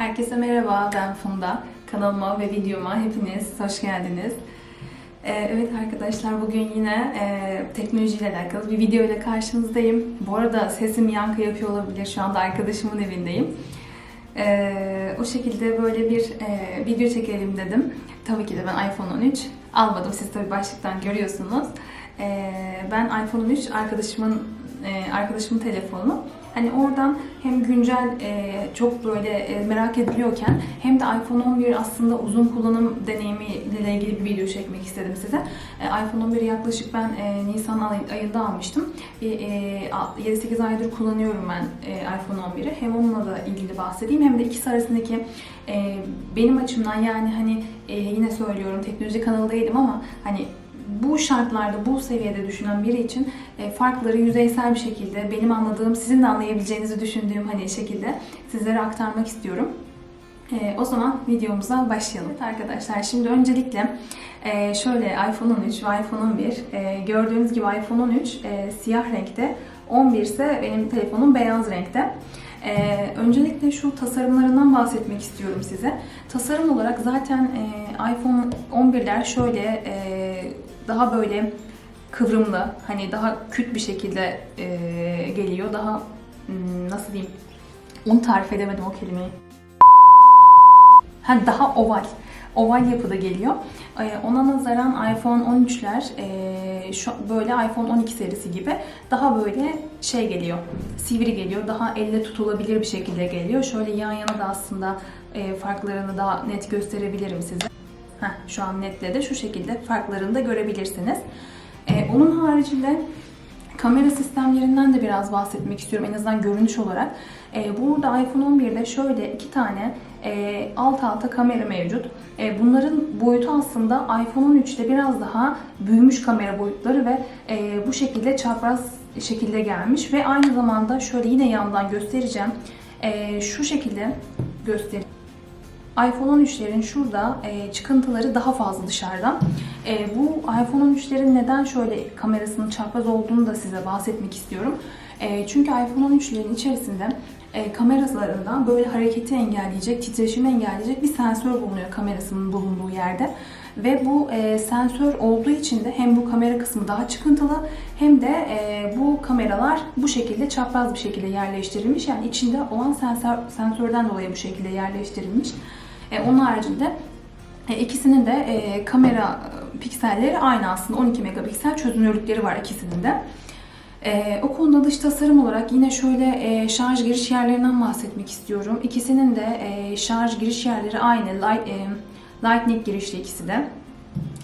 Herkese merhaba, ben Funda. Kanalıma ve videoma hepiniz hoş geldiniz. Ee, evet arkadaşlar bugün yine e, teknolojiyle alakalı bir video ile karşınızdayım. Bu arada sesim yankı yapıyor olabilir. Şu anda arkadaşımın evindeyim. Ee, o şekilde böyle bir e, video çekelim dedim. Tabii ki de ben iPhone 13 almadım. Siz tabii başlıktan görüyorsunuz. Ee, ben iPhone 13 arkadaşımın e, arkadaşımın telefonu. Hani oradan hem güncel e, çok böyle e, merak ediliyorken hem de iPhone 11 aslında uzun kullanım deneyimiyle ilgili bir video çekmek istedim size. E, iPhone 11'i yaklaşık ben e, Nisan ay- ayında almıştım. E, a- 7-8 aydır kullanıyorum ben e, iPhone 11'i. Hem onunla da ilgili bahsedeyim hem de ikisi arasındaki e, benim açımdan yani hani e, yine söylüyorum teknoloji kanalı değilim ama hani bu şartlarda, bu seviyede düşünen biri için e, farkları yüzeysel bir şekilde benim anladığım, sizin de anlayabileceğinizi düşündüğüm hani şekilde sizlere aktarmak istiyorum. E, o zaman videomuza başlayalım. Evet arkadaşlar şimdi öncelikle e, şöyle iPhone 13 ve iPhone 11 e, gördüğünüz gibi iPhone 13 e, siyah renkte 11 ise benim telefonum beyaz renkte. Ee, öncelikle şu tasarımlarından bahsetmek istiyorum size. Tasarım olarak zaten e, iPhone 11'ler şöyle e, daha böyle kıvrımlı, hani daha küt bir şekilde e, geliyor. Daha hmm, nasıl diyeyim? Onu tarif edemedim o kelimeyi. Ha, daha oval. Oval yapıda geliyor. Ee, Ona nazaran iPhone 13'ler e, şu böyle iPhone 12 serisi gibi daha böyle şey geliyor. Sivri geliyor. Daha elle tutulabilir bir şekilde geliyor. Şöyle yan yana da aslında e, farklarını daha net gösterebilirim size. Heh, şu an netledi. Şu şekilde farklarını da görebilirsiniz. Ee, Onun haricinde Kamera sistemlerinden de biraz bahsetmek istiyorum en azından görünüş olarak. Ee, burada iPhone 11'de şöyle iki tane e, alt alta kamera mevcut. E, bunların boyutu aslında iPhone 13'te biraz daha büyümüş kamera boyutları ve e, bu şekilde çapraz şekilde gelmiş ve aynı zamanda şöyle yine yandan göstereceğim. E, şu şekilde göstereyim iPhone 13'lerin şurada e, çıkıntıları daha fazla dışarıdan. E, bu iPhone 13'lerin neden şöyle kamerasının çapraz olduğunu da size bahsetmek istiyorum. E, çünkü iPhone 13'lerin içerisinde e, kameralarında böyle hareketi engelleyecek, titreşimi engelleyecek bir sensör bulunuyor kamerasının bulunduğu yerde. Ve bu e, sensör olduğu için de hem bu kamera kısmı daha çıkıntılı hem de e, bu kameralar bu şekilde çapraz bir şekilde yerleştirilmiş. Yani içinde olan sensör, sensörden dolayı bu şekilde yerleştirilmiş. E, onun haricinde e, ikisinin de e, kamera pikselleri aynı aslında 12 megapiksel çözünürlükleri var ikisinin de. E, o konuda dış tasarım olarak yine şöyle e, şarj giriş yerlerinden bahsetmek istiyorum. İkisinin de e, şarj giriş yerleri aynı. Light, e, Lightning girişli ikisi de.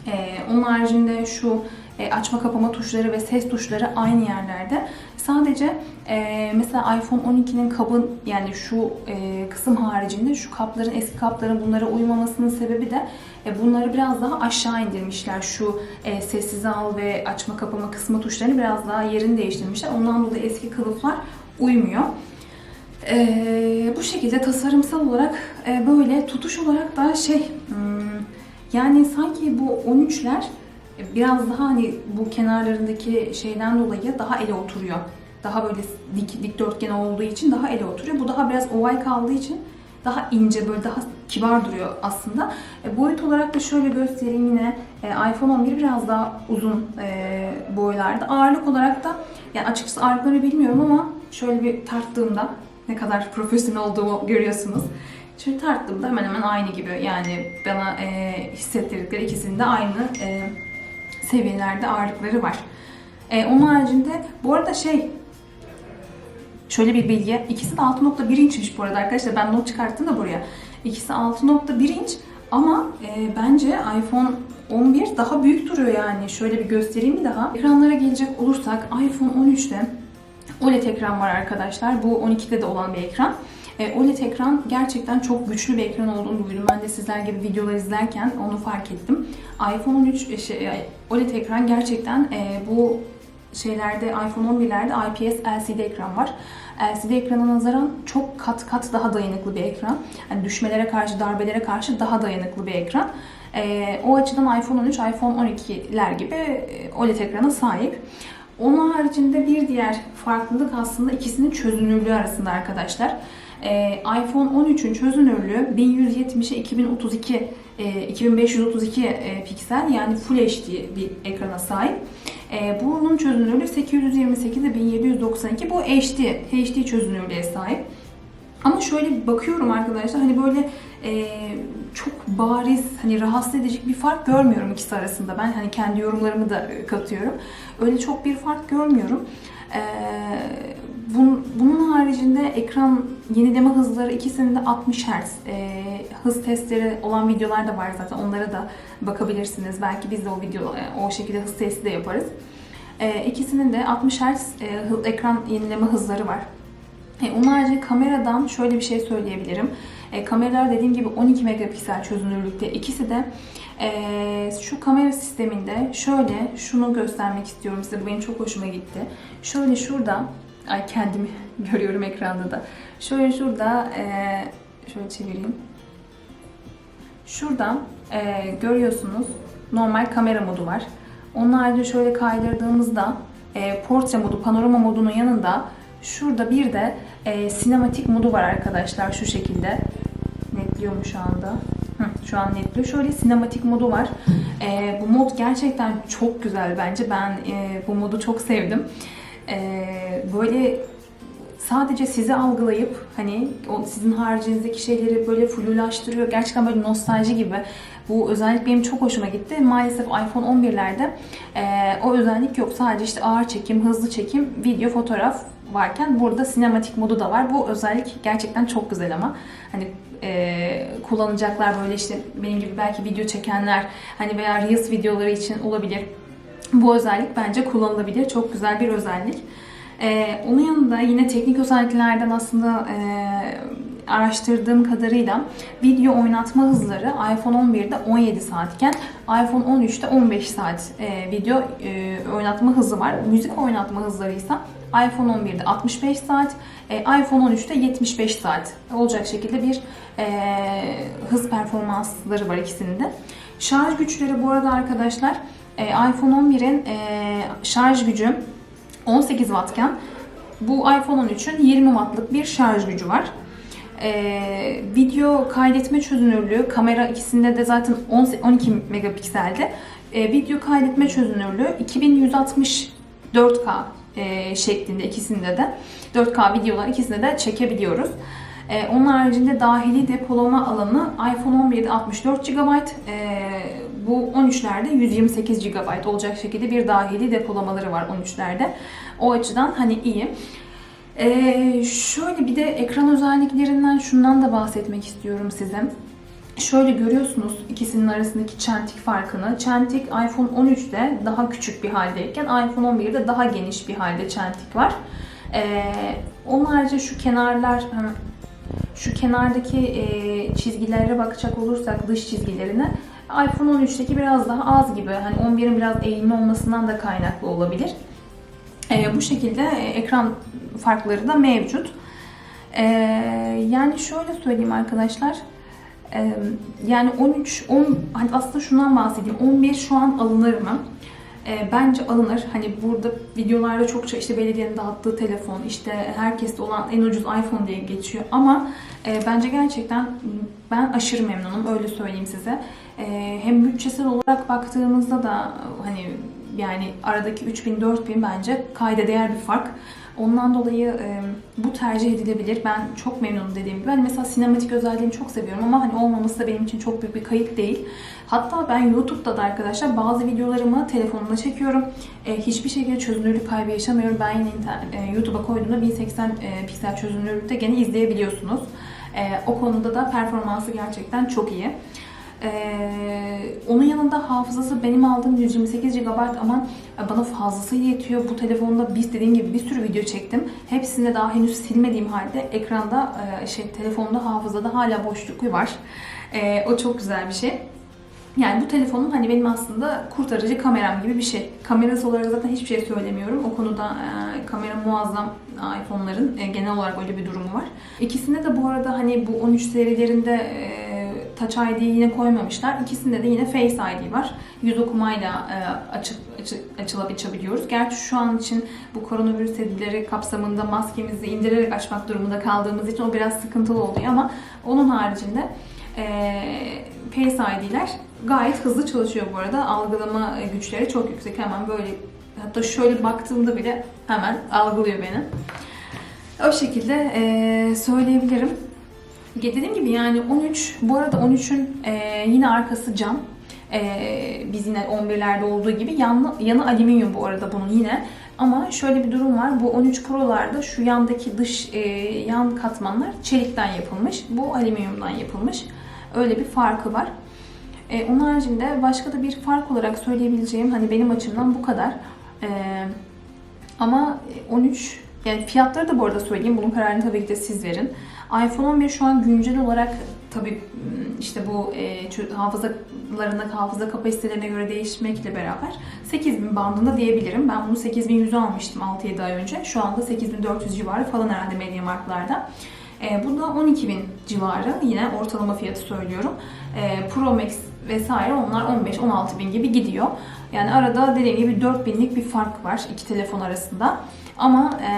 E, onun haricinde şu e, açma kapama tuşları ve ses tuşları aynı yerlerde. Sadece e, mesela iPhone 12'nin kabın yani şu e, kısım haricinde şu kapların eski kapların bunlara uymamasının sebebi de e, bunları biraz daha aşağı indirmişler. Şu e, sessize al ve açma kapama kısmı tuşlarını biraz daha yerini değiştirmişler. Ondan dolayı eski kılıflar uymuyor. E, bu şekilde tasarımsal olarak e, böyle tutuş olarak da şey hmm, yani sanki bu 13'ler biraz daha hani bu kenarlarındaki şeyden dolayı daha ele oturuyor. Daha böyle dik, dikdörtgen olduğu için daha ele oturuyor. Bu daha biraz oval kaldığı için daha ince böyle daha kibar duruyor aslında. E, boyut olarak da şöyle göstereyim yine e, iPhone 11 biraz daha uzun e, boylarda. Ağırlık olarak da yani açıkçası ağırlıkları bilmiyorum ama şöyle bir tarttığımda ne kadar profesyonel olduğumu görüyorsunuz. Şöyle tarttığımda hemen hemen aynı gibi yani bana e, hissettirdikleri ikisinin de aynı e, seviyelerde ağırlıkları var. E, onun haricinde bu arada şey şöyle bir bilgi. İkisi de 6.1 inçmiş bu arada arkadaşlar. Ben not çıkarttım da buraya. İkisi 6.1 inç ama e, bence iPhone 11 daha büyük duruyor yani. Şöyle bir göstereyim daha. Ekranlara gelecek olursak iPhone 13'te OLED ekran var arkadaşlar. Bu 12'de de olan bir ekran. E, OLED ekran gerçekten çok güçlü bir ekran olduğunu duydum. Ben de sizler gibi videolar izlerken onu fark ettim. iPhone 13 e, şey, e, OLED ekran gerçekten e, bu şeylerde iPhone 11'lerde IPS LCD ekran var. LCD ekrana nazaran çok kat kat daha dayanıklı bir ekran. Yani düşmelere karşı, darbelere karşı daha dayanıklı bir ekran. E, o açıdan iPhone 13, iPhone 12'ler gibi e, OLED ekrana sahip. Onun haricinde bir diğer farklılık aslında ikisinin çözünürlüğü arasında arkadaşlar. Ee, iPhone 13'ün çözünürlüğü 1170'e 2032 e, 2532 e, piksel yani Full HD bir ekrana sahip. E, bunun çözünürlüğü 828'e 1792 bu HD, HD çözünürlüğe sahip. Ama şöyle bakıyorum arkadaşlar hani böyle e, çok bariz hani rahatsız edici bir fark görmüyorum ikisi arasında. Ben hani kendi yorumlarımı da e, katıyorum. Öyle çok bir fark görmüyorum. E, bunun, bunun haricinde ekran yenileme hızları ikisinin de 60 Hz. E, hız testleri olan videolar da var zaten. Onlara da bakabilirsiniz. Belki biz de o video e, o şekilde hız testi de yaparız. E, ikisinin de 60 Hz e, ekran yenileme hızları var. E, onun harici kameradan şöyle bir şey söyleyebilirim. E, kameralar dediğim gibi 12 megapiksel çözünürlükte. İkisi de e, şu kamera sisteminde şöyle şunu göstermek istiyorum size. Bu benim çok hoşuma gitti. Şöyle şurada ay kendimi görüyorum ekranda da. Şöyle şurada e, şöyle çevireyim. Şurada e, görüyorsunuz normal kamera modu var. Onun harici şöyle kaydırdığımızda e, portre modu, panorama modunun yanında şurada bir de sinematik modu var arkadaşlar şu şekilde. Netliyor şu anda? Şu an netliyor. Şöyle sinematik modu var. E, bu mod gerçekten çok güzel bence. Ben e, bu modu çok sevdim. E, böyle sadece sizi algılayıp hani o sizin haricinizdeki şeyleri böyle flulaştırıyor. Gerçekten böyle nostalji gibi. Bu özellik benim çok hoşuma gitti. Maalesef iPhone 11'lerde e, o özellik yok. Sadece işte ağır çekim, hızlı çekim, video, fotoğraf varken burada sinematik modu da var. Bu özellik gerçekten çok güzel ama hani e, kullanacaklar böyle işte benim gibi belki video çekenler hani veya Reels videoları için olabilir. Bu özellik bence kullanılabilir. Çok güzel bir özellik. Ee, onun yanında yine teknik özelliklerden aslında e, araştırdığım kadarıyla video oynatma hızları iPhone 11'de 17 saatken iPhone 13'te 15 saat e, video e, oynatma hızı var. Müzik oynatma hızları ise iPhone 11'de 65 saat, e, iPhone 13'te 75 saat olacak şekilde bir e, hız performansları var ikisinde. Şarj güçleri bu arada arkadaşlar e, iPhone 11'in e, şarj gücü 18 wattken bu iPhone 13'ün 20 wattlık bir şarj gücü var. Ee, video kaydetme çözünürlüğü kamera ikisinde de zaten 10 12 megapikselde. Ee, video kaydetme çözünürlüğü 2160 4K e, şeklinde ikisinde de 4K videolar ikisinde de çekebiliyoruz. Ee, onun haricinde dahili depolama alanı iPhone 11'de 64 GB, ee, bu 13'lerde 128 GB olacak şekilde bir dahili depolamaları var 13'lerde. O açıdan hani iyi. Ee, şöyle bir de ekran özelliklerinden şundan da bahsetmek istiyorum size. Şöyle görüyorsunuz ikisinin arasındaki çentik farkını. Çentik iPhone 13'te daha küçük bir haldeyken iPhone 11'de daha geniş bir halde çentik var. Ee, onun harici şu kenarlar şu kenardaki e, çizgilere bakacak olursak dış çizgilerine iPhone 13'teki biraz daha az gibi. Hani 11'in biraz eğimli olmasından da kaynaklı olabilir. E, bu şekilde e, ekran farkları da mevcut. E, yani şöyle söyleyeyim arkadaşlar. E, yani 13, 10, hani aslında şundan bahsedeyim. 11 şu an alınır mı? E, bence alınır. Hani burada videolarda çokça işte belediyenin dağıttığı telefon, işte herkeste olan en ucuz iPhone diye geçiyor. Ama e, bence gerçekten ben aşırı memnunum öyle söyleyeyim size. E, hem bütçesel olarak baktığımızda da hani yani aradaki 3000-4000 bence kayda değer bir fark. Ondan dolayı e, bu tercih edilebilir. Ben çok memnunum dediğim gibi. Ben mesela sinematik özelliğini çok seviyorum ama hani olmaması da benim için çok büyük bir kayıp değil. Hatta ben YouTube'da da arkadaşlar bazı videolarımı telefonumda çekiyorum. E, hiçbir şekilde çözünürlük kaybı yaşamıyorum. Ben yine e, YouTube'a koyduğumda 1080 e, piksel çözünürlükte gene izleyebiliyorsunuz. E, o konuda da performansı gerçekten çok iyi. Ee, onun yanında hafızası benim aldığım 128 GB ama bana fazlası yetiyor. Bu telefonda biz dediğim gibi bir sürü video çektim. Hepsinde daha henüz silmediğim halde ekranda e, şey telefonda hafızada hala boşluk var. Ee, o çok güzel bir şey. Yani bu telefonum hani benim aslında kurtarıcı kameram gibi bir şey. Kamerası olarak zaten hiçbir şey söylemiyorum. O konuda e, kamera muazzam iPhone'ların e, genel olarak öyle bir durumu var. İkisinde de bu arada hani bu 13 serilerinde e, Touch ID yine koymamışlar. İkisinde de yine Face ID var. Yüz okumayla e, açıp açı, açılıp açabiliyoruz. Gerçi şu an için bu koronavirüs tedbirleri kapsamında maskemizi indirerek açmak durumunda kaldığımız için o biraz sıkıntılı oluyor ama onun haricinde e, Face ID'ler gayet hızlı çalışıyor bu arada. Algılama güçleri çok yüksek. Hemen böyle hatta şöyle baktığımda bile hemen algılıyor beni. O şekilde e, söyleyebilirim. Dediğim gibi yani 13, bu arada 13'ün e, yine arkası cam. E, biz yine 11'lerde olduğu gibi yanı, yanı alüminyum bu arada bunun yine. Ama şöyle bir durum var. Bu 13 Pro'larda şu yandaki dış e, yan katmanlar çelikten yapılmış. Bu alüminyumdan yapılmış. Öyle bir farkı var. E, onun haricinde başka da bir fark olarak söyleyebileceğim hani benim açımdan bu kadar. E, ama 13 yani fiyatları da bu arada söyleyeyim. Bunun kararını tabii ki de siz verin. iPhone 11 şu an güncel olarak tabii işte bu e, hafızalarına, hafıza kapasitelerine göre değişmekle beraber 8000 bandında diyebilirim. Ben bunu 8100'e almıştım 6-7 ay önce. Şu anda 8400 civarı falan herhalde MediaMarkt'larda. E, bu da 12.000 civarı. Yine ortalama fiyatı söylüyorum. E, Pro Max vesaire onlar 15-16 bin gibi gidiyor. Yani arada dediğim gibi 4000'lik bir fark var iki telefon arasında. Ama e,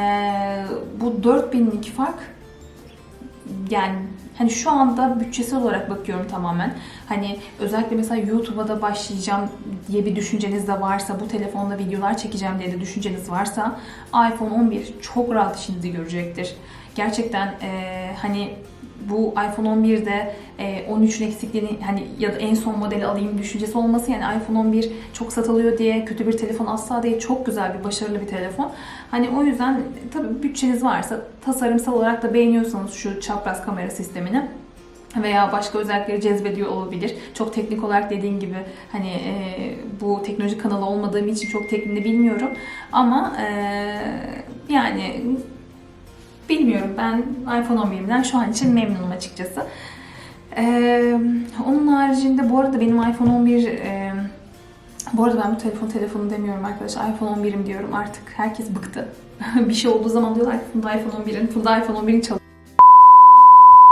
bu 4000'lik fark yani hani şu anda bütçesel olarak bakıyorum tamamen. Hani özellikle mesela YouTube'a da başlayacağım diye bir düşünceniz de varsa, bu telefonla videolar çekeceğim diye de düşünceniz varsa iPhone 11 çok rahat işinizi görecektir. Gerçekten e, hani bu iPhone 11'de e, 13'ün eksikliğini hani ya da en son modeli alayım düşüncesi olması yani iPhone 11 çok satılıyor diye kötü bir telefon asla değil. Çok güzel bir, başarılı bir telefon. Hani o yüzden tabii bütçeniz varsa tasarımsal olarak da beğeniyorsanız şu çapraz kamera sistemini veya başka özellikleri cezbediyor olabilir. Çok teknik olarak dediğim gibi hani e, bu teknoloji kanalı olmadığım için çok tekniğini bilmiyorum. Ama e, yani bilmiyorum ben iPhone 11'den şu an için memnunum açıkçası. E, onun haricinde bu arada benim iPhone 11 e, bu arada ben bu telefon telefonu demiyorum arkadaşlar. iPhone 11'im diyorum artık. Herkes bıktı. bir şey olduğu zaman diyorlar ki Funda iPhone 11'in, Funda iPhone 11'in çalışıyor.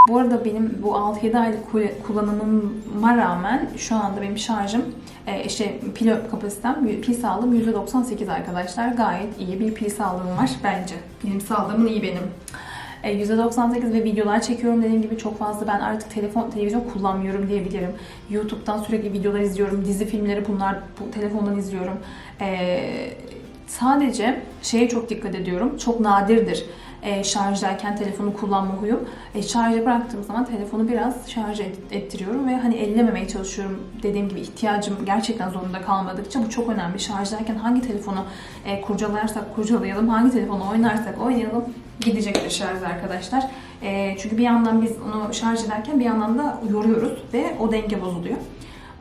Bu arada benim bu 6-7 aylık kul- kullanımıma rağmen şu anda benim şarjım e, işte pil kapasitem, pil sağlığım %98 arkadaşlar. Gayet iyi bir pil sağlığım var bence. Pilim sağlığım iyi benim. E, %98 ve videolar çekiyorum dediğim gibi çok fazla ben artık telefon televizyon kullanmıyorum diyebilirim. YouTube'dan sürekli videolar izliyorum, dizi filmleri bunlar bu telefondan izliyorum. E, sadece şeye çok dikkat ediyorum. Çok nadirdir e, şarjdayken telefonu kullanma huyum. E, şarja bıraktığım zaman telefonu biraz şarj et- ettiriyorum ve hani ellememeye çalışıyorum. Dediğim gibi ihtiyacım gerçekten zorunda kalmadıkça bu çok önemli. Şarjdayken hangi telefonu e, kurcalarsak kurcalayalım, hangi telefonu oynarsak oynayalım gidecektir şarj arkadaşlar. E, çünkü bir yandan biz onu şarj ederken bir yandan da yoruyoruz ve o denge bozuluyor.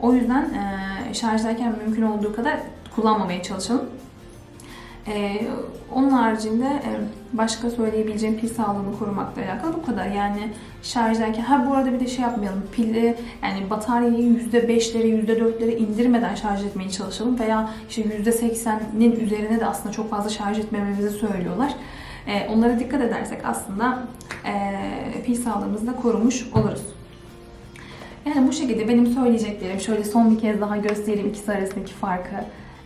O yüzden e, şarjdayken mümkün olduğu kadar kullanmamaya çalışalım. Ee, onun haricinde e, başka söyleyebileceğim pil sağlığını korumakla alakalı bu kadar. Yani şarj ederken, ha bu arada bir de şey yapmayalım, pili yani bataryayı %5'lere, %4'lere indirmeden şarj etmeye çalışalım veya işte %80'nin üzerine de aslında çok fazla şarj etmememizi söylüyorlar. Ee, onlara dikkat edersek aslında e, pil sağlığımızı da korumuş oluruz. Yani bu şekilde benim söyleyeceklerim şöyle son bir kez daha göstereyim ikisi arasındaki farkı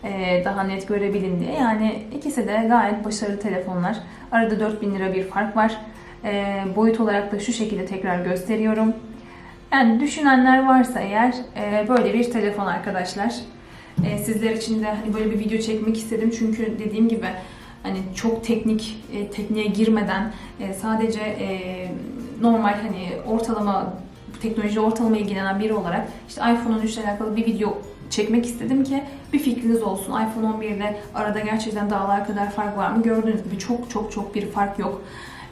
e, daha net görebilin diye. Yani ikisi de gayet başarılı telefonlar. Arada 4000 lira bir fark var. E, boyut olarak da şu şekilde tekrar gösteriyorum. Yani düşünenler varsa eğer e, böyle bir telefon arkadaşlar. E, sizler için de böyle bir video çekmek istedim çünkü dediğim gibi hani çok teknik e, tekniğe girmeden e, sadece e, normal hani ortalama teknoloji ortalama ilgilenen biri olarak işte iPhone 13 ile alakalı bir video çekmek istedim ki bir fikriniz olsun. iPhone 11 ile arada gerçekten dağlar kadar fark var mı? Gördüğünüz gibi çok çok çok bir fark yok.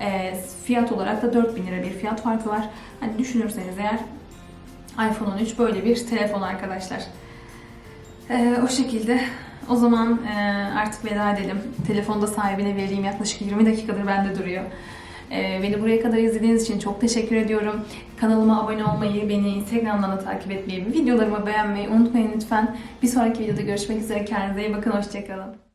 E, fiyat olarak da 4000 lira bir fiyat farkı var. Hani düşünürseniz eğer iPhone 13 böyle bir telefon arkadaşlar. E, o şekilde o zaman e, artık veda edelim. Telefonda sahibine vereyim. Yaklaşık 20 dakikadır bende duruyor. E, beni buraya kadar izlediğiniz için çok teşekkür ediyorum. Kanalıma abone olmayı, beni Instagram'dan da takip etmeyi, videolarımı beğenmeyi unutmayın lütfen. Bir sonraki videoda görüşmek üzere. Kendinize iyi bakın. Hoşçakalın.